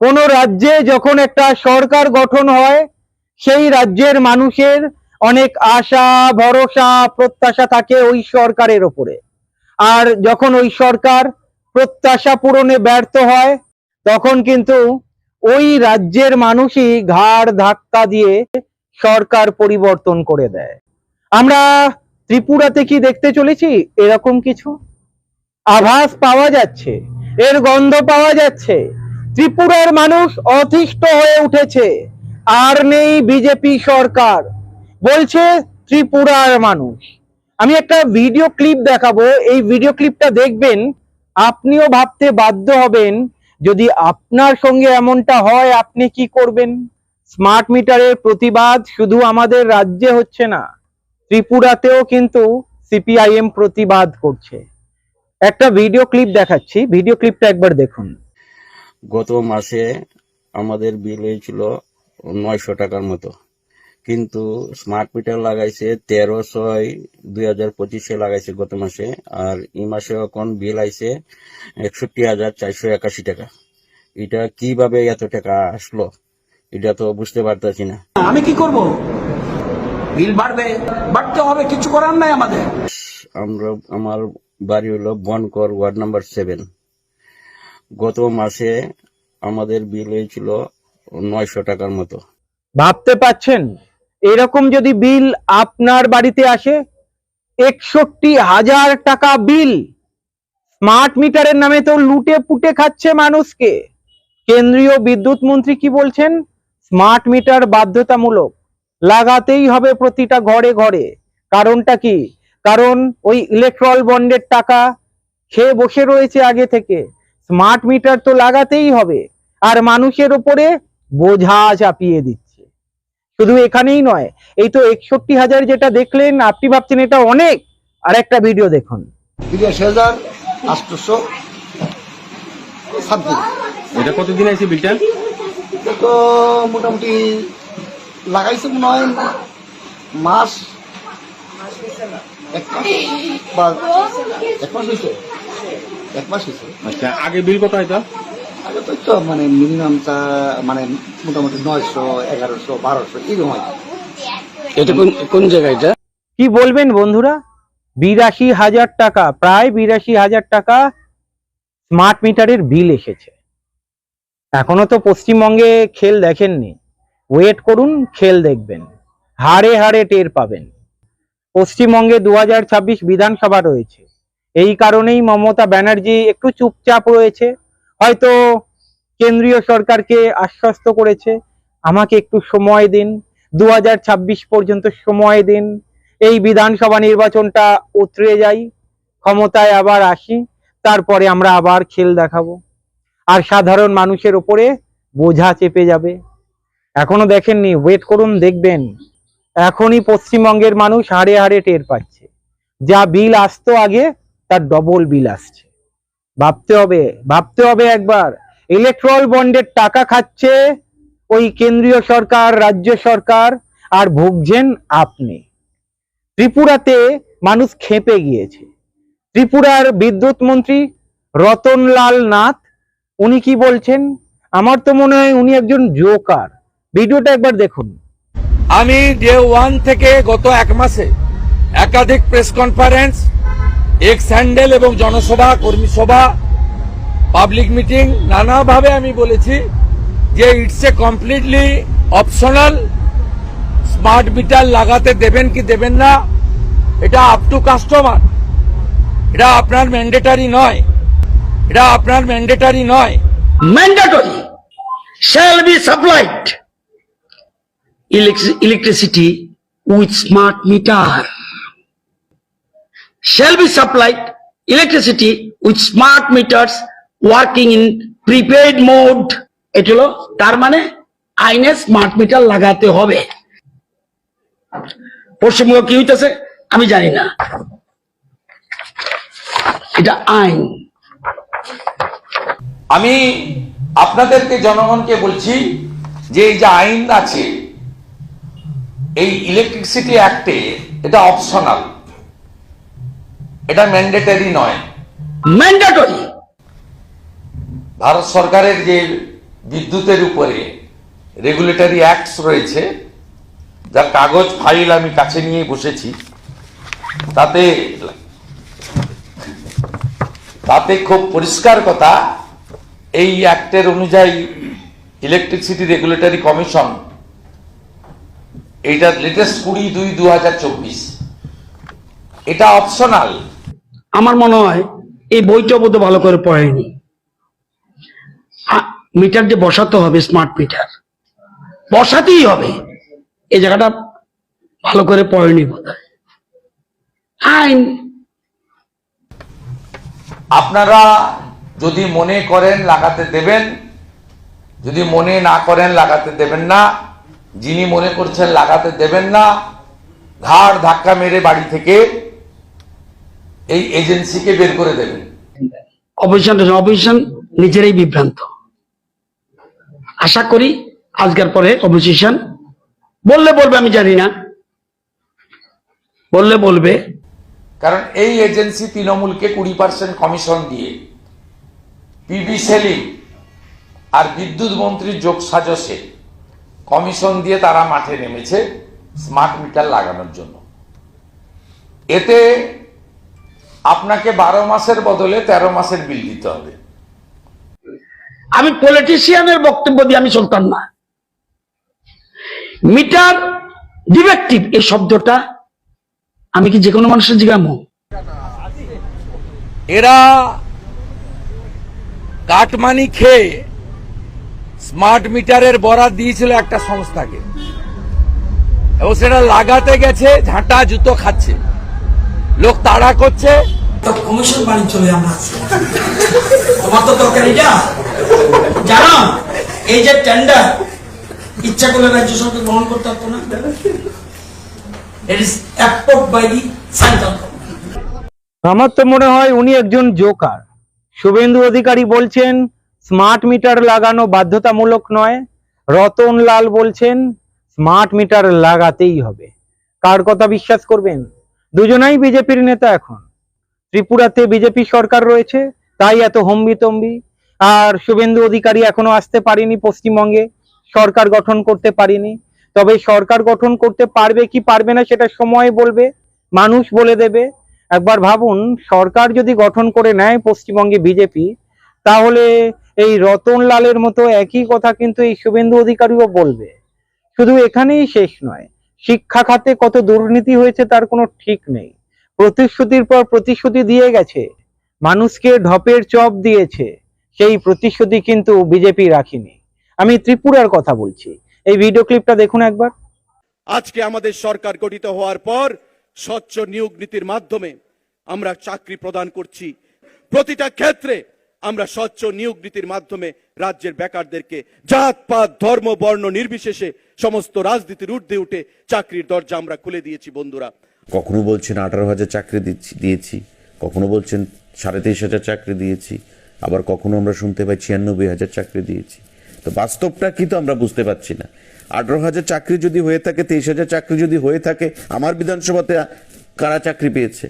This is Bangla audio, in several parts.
কোন রাজ্যে যখন একটা সরকার গঠন হয়, সেই রাজ্যের মানুষের অনেক আশা, ভরসা, প্রত্যাশা থাকে ওই সরকারের ওপরে। আর যখন ওই সরকার প্রত্যাশা পূরণে ব্যর্থ হয়, তখন কিন্তু ওই রাজ্যের মানুষই ঘাড় ধাক্কা দিয়ে সরকার পরিবর্তন করে দেয়। আমরা ত্রিপুরাতে কি দেখতে চলেছি? এরকম কিছু? আভাস পাওয়া যাচ্ছে, এর গন্ধ পাওয়া যাচ্ছে। ত্রিপুরার মানুষ অতিষ্ঠ হয়ে উঠেছে। আর নেই বিজেপি সরকার। বলছে ত্রিপুরার মানুষ। আমি একটা ভিডিও ক্লিপ দেখাবো। এই ভিডিও ক্লিপটা দেখবেন, আপনিও ভাবতে বাধ্য হবেন, যদি আপনার সঙ্গে এমনটা হয়, আপনি কি করবেন? স্মার্ট মিটারের প্রতিবাদ শুধু আমাদের রাজ্যে হচ্ছে না, ত্রিপুরাতেও কিন্তু সিপিআইএম প্রতিবাদ করছে। একটা ভিডিও ক্লিপ দেখাচ্ছি। ভিডিও ক্লিপটা একবার দেখুন। গত মাসে আমাদের বিল হয়েছিল নয়শো টাকার মতো। কিন্তু স্মার্ট মিটার লাগাইছে তেরো ছয় দুই হাজার পঁচিশে লাগাইছে গত মাসে আর এই মাসে এখন বিল আইছে একষট্টি হাজার চারশো একাশি টাকা। এটা কীভাবে এত টাকা আসলো? এটা তো বুঝতে পারতেছি না। আমি কি করব? বিল বাড়বে বাড়তে হবে কিছু করার নাই আমাদের। আমরা আমার বাড়ি হলো বনকর ওয়ার্ড নাম্বার সেভেন। গত মাসে আমাদের বিল হয়েছিল নয়শো টাকার মতো। ভাবতে পাচ্ছেন এরকম যদি বিল আপনার বাড়িতে আসে, একষট্টি হাজার টাকা বিল। স্মার্ট মিটারের নামে তো লুটে পুটে খাচ্ছে মানুষকে। কেন্দ্রীয় বিদ্যুৎ মন্ত্রী কি বলছেন? স্মার্ট মিটার বাধ্যতামূলক। লাগাতেই হবে প্রতিটা ঘরে ঘরে। কারণটা কি? কারণ ওই ইলেকট্রল বন্ডের টাকা খেয়ে বসে রয়েছে আগে থেকে। স্মার্ট মিটার তো লাগাতেই হবে আর মানুষের উপরে বোঝা চাপিয়ে দিচ্ছে। শুধু এখানেই নয় এই তো একষট্টি হাজার যেটা দেখলেন আপনি ভাবছেন এটা অনেক আর একটা ভিডিও দেখুন। বিরাশি হাজার আটশোশো এটা কতদিন আছে বিলটা তো মোটামুটি লাগাইছে মনে হয় মাস এক মাস বা এক মাস হয়েছে। এক মাস হয়েছে। আচ্ছা আগে বিল কত হয়তো আগে তো তো মানে মিনিমাম তা মানে মোটামুটি নয়শো এগারোশো বারোশো এরকম হয় এটা কোন কোন জায়গা এটা? কি বলবেন বন্ধুরা? বিরাশি হাজার টাকা প্রায় বিরাশি হাজার টাকা স্মার্ট মিটারের বিল এসেছে। এখনও তো পশ্চিমবঙ্গে খেল দেখেননি। ওয়েট করুন খেল দেখবেন। হাড়ে হাড়ে টের পাবেন। পশ্চিমবঙ্গে দু হাজার ছাব্বিশ বিধানসভা রয়েছে। এই কারণেই মমতা ব্যানার্জি একটু চুপচাপ রয়েছে। হয়তো কেন্দ্রীয় সরকারকে আশ্বস্ত করেছে। আমাকে একটু সময় দিন। দু হাজার ছাব্বিশ পর্যন্ত সময় দিন। এই বিধানসভা নির্বাচনটা উতরে যাই। ক্ষমতায় আবার আসি। তারপরে আমরা আবার খেল দেখাবো। আর সাধারণ মানুষের উপরে বোঝা চেপে যাবে। এখনও দেখেননি? ওয়েট করুন, দেখবেন। এখনই পশ্চিমবঙ্গের মানুষ হাড়ে হারে টের পাচ্ছে। যা বিল আসতো আগে তার ডবল বিল আসছে। ভাবতে হবে ভাবতে হবে একবার। ইলেকট্রল বন্ডের টাকা খাচ্ছে ওই কেন্দ্রীয় সরকার, রাজ্য সরকার, আর ভুগছেন আপনি। ত্রিপুরাতে মানুষ খেপে গিয়েছে। ত্রিপুরার বিদ্যুৎ মন্ত্রী রতনলাল নাথ, উনি কি বলছেন? আমার তো মনে হয় উনি একজন জোকার ভিডিওটা একবার দেখুন। আমি ডে ওয়ান থেকে গত এক মাসে একাধিক প্রেস কনফারেন্স এক্স হ্যান্ডেল এবং জনসভা, কর্মী সভা, পাবলিক মিটিং, নানাভাবে আমি বলেছি যে it's a completely optional. Smart meter লাগাতে দেবেন কি দেবেন না, এটা আপ টু কাস্টমার এটা আপনার ম্যান্ডেটারি নয়। এটা আপনার ম্যান্ডেটারি নয়। Mandatory shall be supplied electricity with smart meter shall be supplied electricity with smart meters, working in prepaid mode. এটা হলো, তার মানে আইনে স্মার্ট মিটার লাগাতে হবে। পশ্চিমবঙ্গ কি হইতেছে? আমি জানি না। এটা আইন। আমি আপনাদেরকে, জনগণকে বলছি যে এই যে আইন আছে, এই ইলেকট্রিসিটি অ্যাক্টে এটা অপশনাল এটা ম্যান্ডেটারি নয়। ম্যান্ডেটরি ভারত সরকারের যে বিদ্যুতের উপরে রেগুলেটরি অ্যাক্টস রয়েছে যার কাগজ ফাইল আমি কাছে নিয়ে বসেছি তাতে তাতে খুব পরিষ্কার কথা এই অ্যাক্টের অনুযায়ী ইলেকট্রিসিটি রেগুলেটরি কমিশন এইটার লেটেস্ট কুড়ি দুই দু চব্বিশ। এটা অপশনাল আমার মনে হয় এই বইটা বোধ ভালো করে পড়েনি মিটার যে বসাতে হবে স্মার্ট মিটার বসাতেই হবে। এই জায়গাটা ভালো করে পড়েনি বোধ আইন। আপনারা যদি মনে করেন লাগাতে দেবেন, যদি মনে না করেন লাগাতে দেবেন না, যিনি মনে করছেন লাগাতে দেবেন না, ঘাড় ধাক্কা মেরে বাড়ি থেকে এই এজেন্সিকে বের করে দেবেন অপোজিশন অপোজিশন নিজেরাই বিভ্রান্ত। আশা করি আজকের পরে অপোজিশন বললে বলবে আমি জানি না। বললে বলবে। কারণ এই এজেন্সি তৃণমূলকে কুড়ি পার্সেন্ট কমিশন দিয়ে পিবি সেলিং আর বিদ্যুৎ মন্ত্রীর যোগ সাজসে কমিশন দিয়ে তারা মাঠে নেমেছে স্মার্ট মিটার লাগানোর জন্য। এতে আপনাকে বারো মাসের বদলে তেরো মাসের বিল দিতে হবে। আমি পলিটিশিয়ানের বক্তব্য দিয়ে আমি চলতাম না। মিটার ডিফেক্টিভ এই শব্দটা আমি কি যে কোনো মানুষের জিজ্ঞামো এরা কাটমানি খেয়ে স্মার্ট মিটারের বরাদ দিয়েছিল একটা সংস্থাকে। এবং সেটা লাগাতে গেছে ঝাঁটা জুতো খাচ্ছে। লোক তাড়া করছে। তো কমিশন বাড়ি চলে আমরা তোমার তো দরকার জানো এই যে টেন্ডার ইচ্ছা করলে রাজ্য সরকার গ্রহণ করতে পারতো না। It is approved by the central আমার তো মনে হয় উনি একজন জোকার শুভেন্দু অধিকারী বলছেন স্মার্ট মিটার লাগানো বাধ্যতামূলক নয়। রতন লাল বলছেন স্মার্ট মিটার লাগাতেই হবে। কার কথা বিশ্বাস করবেন? দুজনাই বিজেপির নেতা এখন। ত্রিপুরাতে বিজেপি সরকার রয়েছে, তাই এত হম্বিতম্বি। আর শুভেন্দু অধিকারী এখনও আসতে পারেনি পশ্চিমবঙ্গে, সরকার গঠন করতে পারিনি। তবে সরকার গঠন করতে পারবে কি পারবে না সেটা সময় বলবে, মানুষ বলে দেবে। একবার ভাবুন, সরকার যদি গঠন করে নেয় পশ্চিমবঙ্গে বিজেপি, তাহলে এই রতন লালের মতো একই কথা কিন্তু এই শুভেন্দু অধিকারীও বলবে। শুধু এখানেই শেষ নয় শিক্ষা খাতে কত দুর্নীতি হয়েছে তার কোনো ঠিক নেই। প্রতিশ্রুতির পর প্রতিশ্রুতি দিয়ে গেছে। মানুষকে ঢপের চপ দিয়েছে। সেই প্রতিশ্রুতি কিন্তু বিজেপি রাখিনি। আমি ত্রিপুরার কথা বলছি। এই ভিডিও ক্লিপটা দেখুন একবার। আজকে আমাদের সরকার গঠিত হওয়ার পর স্বচ্ছ নিয়োগ নীতির মাধ্যমে আমরা চাকরি প্রদান করছি। প্রতিটা ক্ষেত্রে আমরা স্বচ্ছ নিয়োগ নীতির মাধ্যমে রাজ্যের বেকারদেরকে জাত, পাত, ধর্ম, বর্ণ নির্বিশেষে সমস্ত রাজনীতির ঊর্ধ্বে উঠে চাকরির দরজা আমরা খুলে দিয়েছি, বন্ধুরা। কখনো বলছেন আঠারো হাজার চাকরি দিচ্ছি, দিয়েছি। কখনো বলছেন সাড়ে তেইশ হাজার চাকরি দিয়েছি। আবার কখনো আমরা শুনতে পাই ছিয়ানব্বই হাজার চাকরি দিয়েছি। তো বাস্তবটা কি তো আমরা বুঝতে পারছি না। আঠারো হাজার চাকরি যদি হয়ে থাকে, তেইশ হাজার চাকরি যদি হয়ে থাকে, আমার বিধানসভাতে কারা চাকরি পেয়েছে?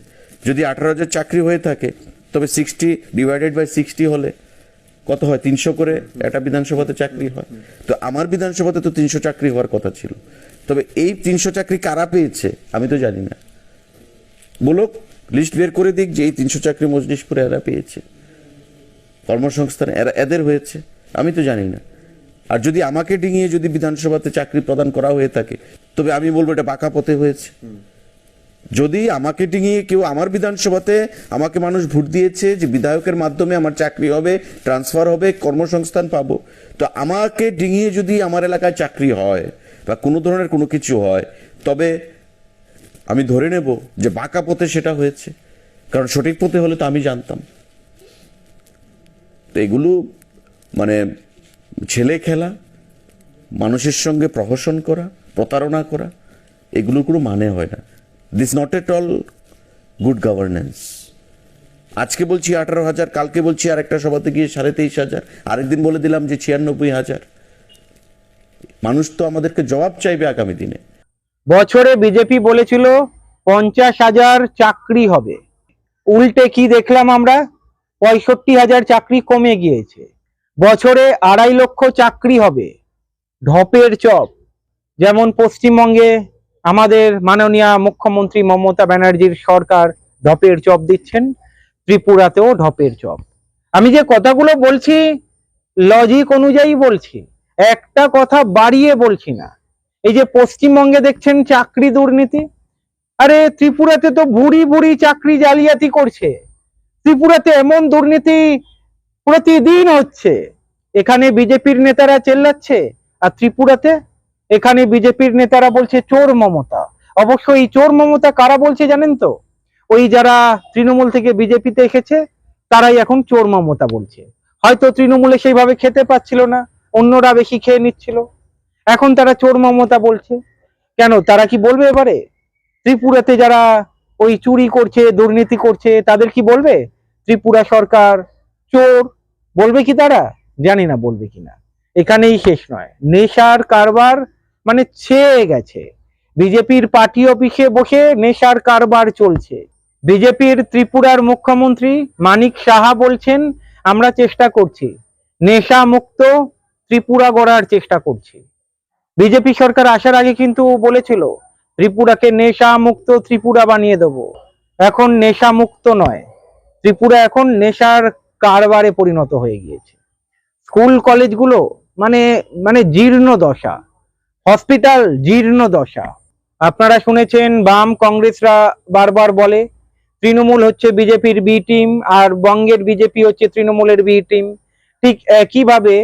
যদি আঠারো হাজার চাকরি হয়ে থাকে তবে সিক্সটি ডিভাইডেড বাই সিক্সটি হলে কত হয়? তিনশো করে একটা বিধানসভাতে চাকরি হয়। তো আমার বিধানসভাতে তো তিনশো চাকরি হওয়ার কথা ছিল। তবে এই তিনশো চাকরি কারা পেয়েছে? আমি তো জানি না। বলো লিস্ট বের করে দিক যে এই তিনশো চাকরি মজলিশপুরে এরা পেয়েছে। কর্মসংস্থান এরা এদের হয়েছে। আমি তো জানি না। আর যদি আমাকে ডিঙিয়ে যদি বিধানসভাতে চাকরি প্রদান করা হয়ে থাকে, তবে আমি বলব এটা বাঁকা পথে হয়েছে। যদি আমাকে ডিঙিয়ে কেউ আমার বিধানসভাতে আমাকে মানুষ ভোট দিয়েছে যে বিধায়কের মাধ্যমে আমার চাকরি হবে ট্রান্সফার হবে, কর্মসংস্থান পাবো, তো আমাকে ডিঙিয়ে যদি আমার এলাকায় চাকরি হয় বা কোনো ধরনের কোনো কিছু হয়, তবে আমি ধরে নেব যে বাঁকা পথে সেটা হয়েছে। কারণ সঠিক পথে হলে তো আমি জানতাম। তো এগুলো মানে ছেলে খেলা, মানুষের সঙ্গে প্রহসন করা, প্রতারণা করা, এগুলোর কোনো মানে হয় না। This not at all good governance আজকে বলছি আঠারো হাজার, কালকে বলছি আরেকটা সভাতে গিয়ে সাড়ে তেইশ হাজার। আরেকদিন বলে দিলাম যে ছিয়ানব্বই হাজার। মানুষ তো আমাদেরকে জবাব চাইবে আগামী দিনে। বছরে বিজেপি বলেছিল পঞ্চাশ হাজার চাকরি হবে। উল্টে কি দেখলাম আমরা? পঁয়ষট্টি হাজার চাকরি কমে গিয়েছে। বছরে আড়াই লক্ষ চাকরি হবে। ঢপের চপ। যেমন পশ্চিমবঙ্গে আমাদের মাননীয় মুখ্যমন্ত্রী মমতা ব্যানার্জির সরকার ঢপের চপ দিচ্ছেন, ত্রিপুরাতেও ঢপের চপ। আমি যে কথাগুলো বলছি লজিক অনুযায়ী বলছি, একটা কথা বাড়িয়ে বলছি না। এই যে পশ্চিমবঙ্গে দেখছেন চাকরি দুর্নীতি, আরে ত্রিপুরাতে তো ভুড়ি ভুড়ি চাকরি জালিয়াতি করছে। ত্রিপুরাতে এমন দুর্নীতি প্রতিদিন হচ্ছে, এখানে বিজেপির নেতারা চেল্লাচ্ছে, আর ত্রিপুরাতে এখানে বিজেপির নেতারা বলছে চোর মমতা। অবশ্য এই চোর মমতা কারা বলছে জানেন তো? ওই যারা তৃণমূল থেকে বিজেপিতে এসেছে, তারাই এখন চোর মমতা বলছে। হয়তো তৃণমূলে সেইভাবে খেতে পাচ্ছিল না, অন্যরা বেশি খেয়ে নিচ্ছিল। এখন তারা চোর মমতা বলছে। কেন? তারা কি বলবে এবারে? ত্রিপুরাতে যারা ওই চুরি করছে, দুর্নীতি করছে, তাদের কি বলবে? ত্রিপুরা সরকার চোর, বলবে কি তারা? জানি না বলবে কিনা। এখানেই শেষ নয়। নেশার কারবার মানে ছেয়ে গেছে। বিজেপির পার্টি অফিসে বসে নেশার কারবার চলছে। বিজেপির ত্রিপুরার মুখ্যমন্ত্রী মানিক সাহা বলছেন, আমরা চেষ্টা করছি। নেশা মুক্ত ত্রিপুরা গড়ার চেষ্টা করছি। বিজেপি সরকার আসার আগে কিন্তু বলেছিল, ত্রিপুরাকে নেশা মুক্ত ত্রিপুরা বানিয়ে দেব। এখন নেশা মুক্ত নয়, ত্রিপুরা এখন নেশার কারবারে পরিণত হয়ে গিয়েছে। স্কুল, কলেজগুলো মানে মানে জীর্ণ দশা। হসপিটাল জীর্ণ দশা আপনারা শুনেছেন, বাম কংগ্রেসরা বারবার বলে, তৃণমূল হচ্ছে বিজেপির বি টিম, আর বঙ্গের বিজেপি হচ্ছে তৃণমূলের বি টিম। ঠিক একইভাবে,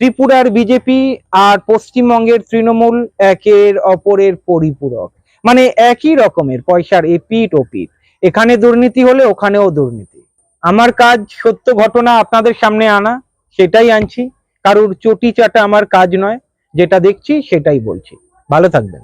ত্রিপুরার বিজেপি আর পশ্চিমবঙ্গের তৃণমূল একের অপরের পরিপূরক। মানে একই রকমের পয়সার এপিট ওপিট এখানে দুর্নীতি হলে ওখানেও দুর্নীতি। আমার কাজ সত্য ঘটনা আপনাদের সামনে আনা, সেটাই আনছি। কারুর চটি চাটা আমার কাজ নয়। যেটা দেখছি সেটাই বলছি। ভালো থাকবেন।